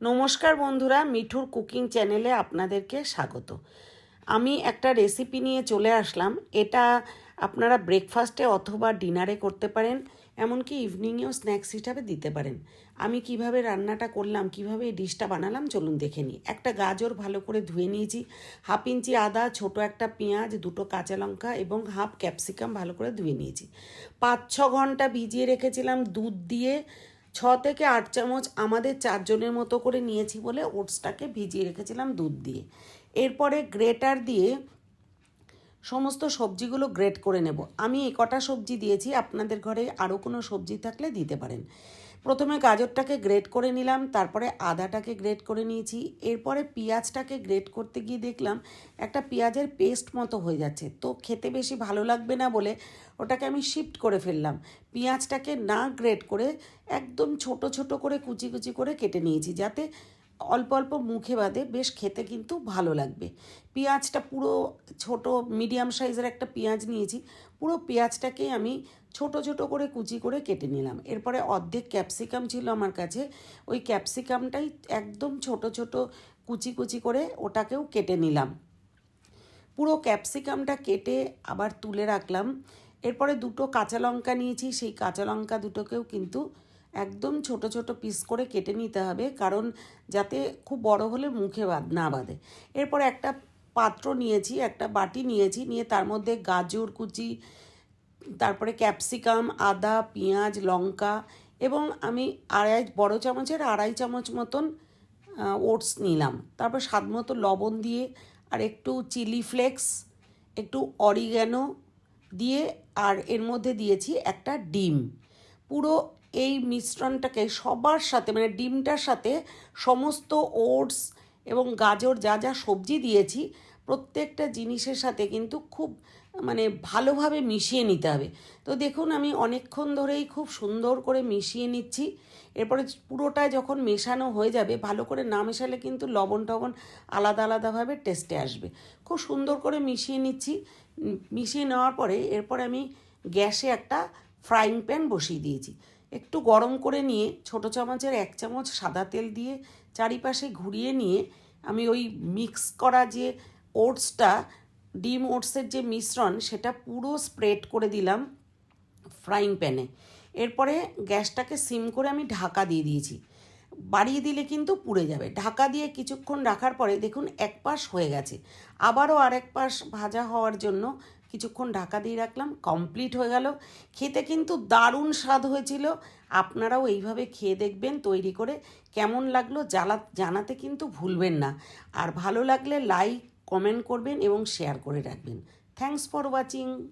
নমস্কার বন্ধুরা, মিঠুর কুকিং চ্যানেলে আপনাদেরকে স্বাগত। আমি একটা রেসিপি নিয়ে চলে আসলাম। এটা আপনারা ব্রেকফাস্টে অথবা ডিনারে করতে পারেন, এমনকি ইভিনিংয়েও স্ন্যাক্স হিসাবে দিতে পারেন। আমি কীভাবে রান্নাটা করলাম, কীভাবে এই ডিশটা বানালাম, চলুন দেখে নিই। একটা গাজর ভালো করে ধুয়ে নিয়েছি হাফ ইঞ্চি আদা, ছোট একটা পেঁয়াজ, দুটো কাঁচা লঙ্কা এবং হাফ ক্যাপসিকাম ভালো করে ধুয়ে নিয়েছি। পাঁচ ছ ঘণ্টা ভিজিয়ে রেখেছিলাম দুধ দিয়ে। ছ থেকে আট চামচ আমাদের চারজনের মতো করে নিয়েছি বলে ওটসটাকে ভিজিয়ে রেখেছিলাম দুধ দিয়ে। এরপরে গ্রেটার দিয়ে সমস্ত সবজিগুলো গ্রেট করে নেব। আমি এ কটা সবজি দিয়েছি, আপনাদের ঘরে আরও কোনো সবজি থাকলে দিতে পারেন। প্রথমে গাজরটাকে গ্রেট করে নিলাম, তারপরে আদাটাকে গ্রেট করে নিয়েছি। এরপরে পেঁয়াজটাকে গ্রেট করতে গিয়ে দেখলাম একটা পেঁয়াজের পেস্ট মতো হয়ে যাচ্ছে। তো খেতে বেশি ভালো লাগবে না বলে ওটাকে আমি শিফট করে ফেললাম। পেঁয়াজটাকে না গ্রেট করে একদম ছোট ছোট করে কুচি কুচি করে কেটে নিয়েছি, যাতে অল্প অল্প মুখে বাদে বেশ খেতে কিন্তু ভালো লাগবে। পেঁয়াজটা পুরো ছোট, মিডিয়াম সাইজের একটা পেঁয়াজ নিয়েছি, পুরো পেঁয়াজটাকে আমি ছোট ছোট করে কুচি করে কেটে নিলাম। এরপরে অর্ধেক ক্যাপসিকাম ছিল আমার কাছে, ওই ক্যাপসিকামটাই একদম ছোট ছোট কুচি কুচি করে ওটাকেও কেটে নিলাম। পুরো ক্যাপসিকামটা কেটে আবার তুলে রাখলাম। এরপরে দুটো কাঁচা লঙ্কা নিয়েছি, সেই কাঁচা লঙ্কা দুটোকেও কিন্তু একদম ছোট ছোট পিস করে কেটে নিতে হবে, কারণ যাতে খুব বড় হলে মুখে বাদ না বাঁধে। এরপর একটা পাত্র নিয়েছি, একটা বাটি নিয়েছি, নিয়ে তার মধ্যে গাজর কুচি, তারপরে ক্যাপসিকাম আদা, পেঁয়াজ, লঙ্কা এবং আমি আড়াই, বড় চামচের আড়াই চামচ মতন ওটস নিলাম। তারপর স্বাদ মতো লবণ দিয়ে আর একটু চিলি ফ্লেক্স, একটু অরিগ্যানো দিয়ে আর এর মধ্যে দিয়েছি একটা ডিম। পুরো এই মিশ্রণটাকে সবার সাথে মানে ডিমটার সাথে সমস্ত ওটস এবং গাজর যা যা সবজি দিয়েছি, প্রত্যেকটা জিনিসের সাথে কিন্তু খুব মানে ভালোভাবে মিশিয়ে নিতে হবে। তো দেখুন, আমি অনেকক্ষণ ধরেই খুব সুন্দর করে মিশিয়ে নিচ্ছি। এরপরে পুরোটা যখন মেশানো হয়ে যাবে, ভালো করে না মেশালে কিন্তু লবণ টবণ আলাদা আলাদাভাবে টেস্টে আসবে। খুব সুন্দর করে মিশিয়ে নিচ্ছি। মিশিয়ে নেওয়ার পরে এরপরে আমি গ্যাসে একটা ফ্রাইং প্যান বসিয়ে দিয়েছি। একটু গরম করে নিয়ে ছোট চামচের এক চামচ সাদা তেল দিয়ে চারিপাশে ঘুরিয়ে নিয়ে আমি ওই মিক্স করা যে ওটসটা, ডিম ওটসের যে মিশ্রণ, সেটা পুরো স্প্রেড করে দিলাম ফ্রাইং প্যানে এরপরে গ্যাসটাকে সিম করে আমি ঢাকা দিয়ে দিয়েছি। বাড়িয়ে দিলে কিন্তু পুড়ে যাবে। ঢাকা দিয়ে কিছুক্ষণ রাখার পরে দেখুন এক পাশ হয়ে গেছে। আবারও আরেক পাশ ভাজা হওয়ার জন্য কিছুক্ষণ ঢাকা দিয়ে রাখলাম কমপ্লিট হয়ে গেল। খেতে কিন্তু দারুণ স্বাদ হয়েছিল। আপনারাও এইভাবে খেয়ে দেখবেন, তৈরি করে কেমন লাগল জ্বালা, জানাতে কিন্তু ভুলবেন না। আর ভালো লাগলে লাইক কমেন্ট করবেন এবং শেয়ার করে রাখবেন। Thanks for watching